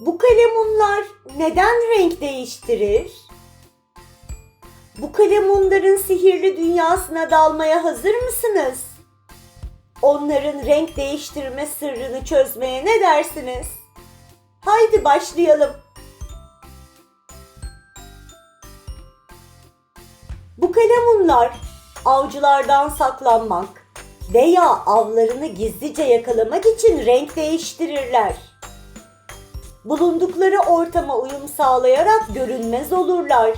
Bu kalemunlar neden renk değiştirir? Bu kalemunların sihirli dünyasına dalmaya hazır mısınız? Onların renk değiştirme sırrını çözmeye ne dersiniz? Haydi başlayalım. Bu kalemunlar avcılardan saklanmak veya avlarını gizlice yakalamak için renk değiştirirler. Bulundukları ortama uyum sağlayarak görünmez olurlar.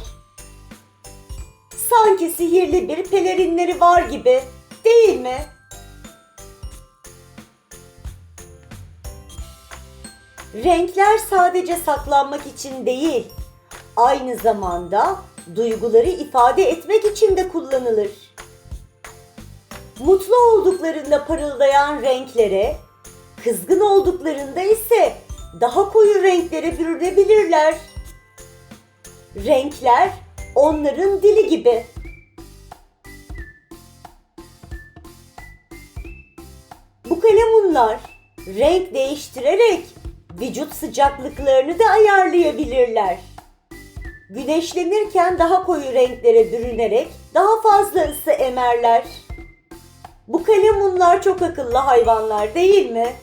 Sanki sihirli bir pelerinleri var gibi, değil mi? Renkler sadece saklanmak için değil, aynı zamanda duyguları ifade etmek için de kullanılır. Mutlu olduklarında parıldayan renklere, kızgın olduklarında ise daha koyu renklere bürünebilirler. Renkler onların dili gibi. Bu kalemunlar renk değiştirerek vücut sıcaklıklarını da ayarlayabilirler. Güneşlenirken daha koyu renklere bürünerek daha fazla ısı emerler. Bu kalemunlar çok akıllı hayvanlar değil mi?